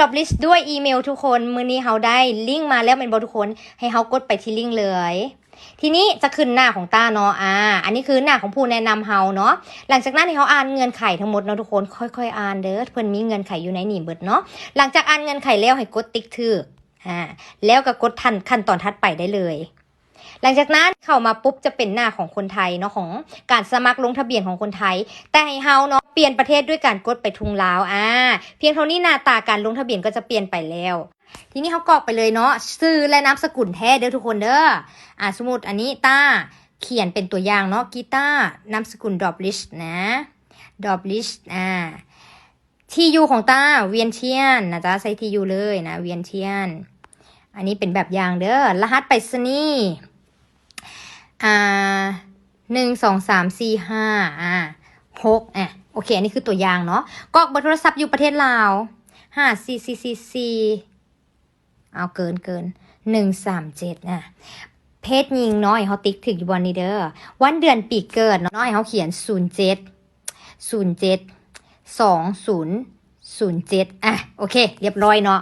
ดอบลิสต์ด้วยอีเมลทุกคน มือนี้เฮาได้ลิงก์มาแล้วเป็นบอทุกคนให้เฮากดไปที่ลิงก์เลย ทีนี้จะขึ้นหน้าของตาเนาะอ่า อันนี้คือหน้าของผู้แนะนำเฮาเนาะหลังจากนั้นให้เขาอ่านเงื่อนไขทั้งหมดเนาะทุกคนค่อยๆอ่านเด้อเพิ่นมีเงื่อนไขอยู่ในนี่เบิดเนาะหลังจากอ่านเงื่อนไขแล้วให้กดติ๊กถืออ่าแล้วก็กดทันขั้นตอนถัดไปได้เลยหลังจากนั้นเข้ามาปุ๊บจะเป็นหน้าของคนไทยเนาะของการสมัครลงทะเบียนของคนไทย แต่ให้เฮาเนาะ เปลี่ยนประเทศด้วยการกดไปทุงลาวอ่าเพียงเท่านี้หน้าตาการลงทะเบียนก็จะเปลี่ยนไปแล้ว ทีนี้เขากรอกไปเลยเนาะชื่อและนามสกุลแท้เด้อทุกคนเด้ออ่าสมมติอันนี้ต้าเขียนเป็นตัวอย่างเนาะกีตาร์นามสกุลดอบลิชนะดอบลิชอ่าทียูของต้าเวียนเทียนนะจ๊ะใส่ทียูเลยนะเวียนเทียน อันนี้เป็นแบบอย่างเด้อรหัสไปรษณีย์อ่าหนึ่งสองสามสี่ห้าอ่า หกอะโอเค อันนี้คือตัวอย่างเนาะกรอกเบอร์โทรศัพท์อยู่ประเทศลาวห้าสี่สี่สี่สี่เอาเกินเกินหนึ่งสามเจ็ดอะเพศหญิงน้อยเขาติ๊กถึงอยู่บนนี้เด้อวันเดือนปีเกิดน้อยเขาเขียน0 7 0 7 2 0 0 7อะโอเค เรียบร้อยเนาะ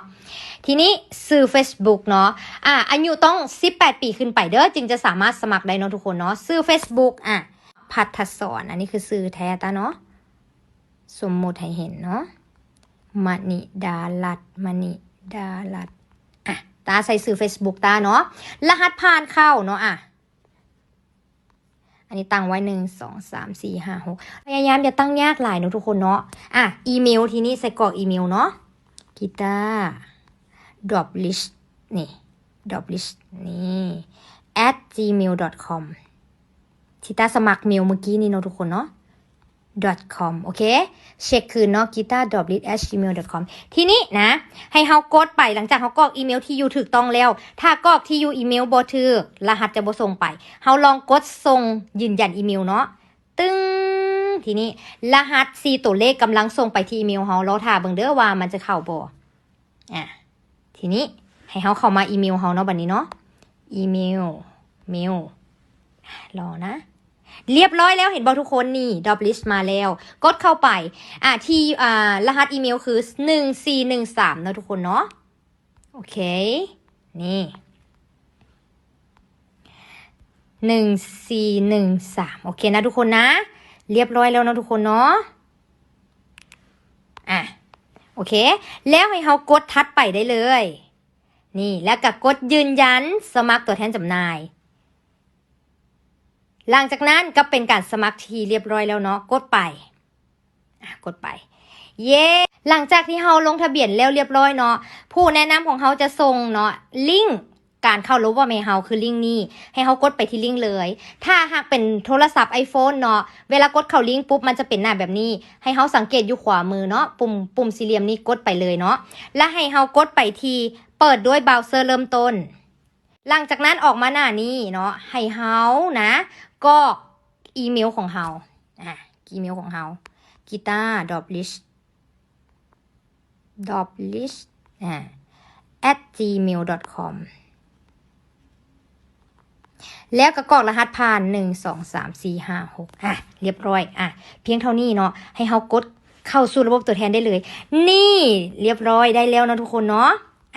ทีนี้ซื้อ Facebook เนาะอะอายุต้อง 18 ปีขึ้นไปเด้อจึงจะสามารถสมัครได้เนาะทุกคนเนาะซื้อ Facebook อะ พัทศรอันนี้คือซื้อแท้ตาเนาะสมมุติให้เห็นเนาะมณิดาลัดมณิดาลัดอะตาใส่ซื้อ Facebook ตาเนาะรหัสผ่านเข้าเนาะอะอันนี้ตั้งไว้หนึ่งสองสามสี่ห้าหกพยายามอย่าตั้งยากหลายเนาะทุกคนเนาะอะอีเมลทีนี้ใส่กรอกอีเมลเนาะกีตาร์ drop list นี่ drop list นี่ at gmail com ที่ตาสมัครเมลเมื่อกี้นี่เนาะทุกคนเนาะ com โอเค เช็คคืนเนาะ guitar drop list at gmail com ทีนี้นะ ให้เฮากดไปหลังจากเฮากรอกอีเมลที่อยู่ถูกต้องแล้ว ถ้ากรอกที่อยู่อีเมลบ่ถูกรหัสจะบ่ส่งไปเฮาลองกดส่งยืนยันอีเมลเนาะตึ้งทีนี้รหัส4ตัวเลขกำลังส่งไปที่อีเมลเฮาเราถ่าเบิ่งเด้อว่ามันจะเข้าบ่อะทีนี้ให้เฮาเข้ามาอีเมลเฮาเนาะบัดนี้เนาะอีเมลเมลรอนะ เรียบร้อยแล้วเห็นบอกทุกคนนี่ดอบลิสต์มาแล้ว กดเข้าไป อะที่อ่ารหัสอีเมลคือหนึ่งสี่หนึ่งสามนะทุกคนเนาะโอเค นี่หนึ่งสี่หนึ่งสามโอเคนะทุกคนนะ เรียบร้อยแล้วนะทุกคนเนาะอะโอเค แล้วให้เขากดทัดไปได้เลย นี่แล้วก็กดยืนยันสมัครตัวแทนจำหน่าย หลังจากนั้นก็เป็นการสมัครทีเรียบร้อยแล้วเนาะกดไปกดไป เย้หลังจากที่เฮาลงทะเบียนแล้วเรียบร้อยเนาะผู้แนะนำของเฮาจะส่งเนาะลิงก์การเข้ารู้ว่าเมเฮาคือลิงก์นี้ ให้เฮากดไปที่ลิงก์เลย ถ้าหากเป็นโทรศัพท์ iPhone เนาะเวลากดเข้าลิงก์ปุ๊บมันจะเป็นหน้าแบบนี้ ให้เฮาสังเกตอยู่ขวามือเนาะปุ่มปุ่มสี่เหลี่ยมนี้กดไปเลยเนาะและให้เฮากดไปที่เปิดด้วยเบราว์เซอร์เริ่มต้น หลังจากนั้นออกมาหน้านี้เนาะให้เฮานะก็อีเมลของเฮาอะอีเมลของเฮากีตาร์ดอบลิชดอบลิชอ่า at gmail com แล้วก็กรอกรหัสผ่านหนึ่งสองสามสี่ห้าหกอะ เรียบร้อย อะ เพียงเท่านี้เนาะให้เฮากดเข้าสู่ระบบตัวแทนได้เลย นี่ เรียบร้อยได้แล้วนะทุกคนเนาะ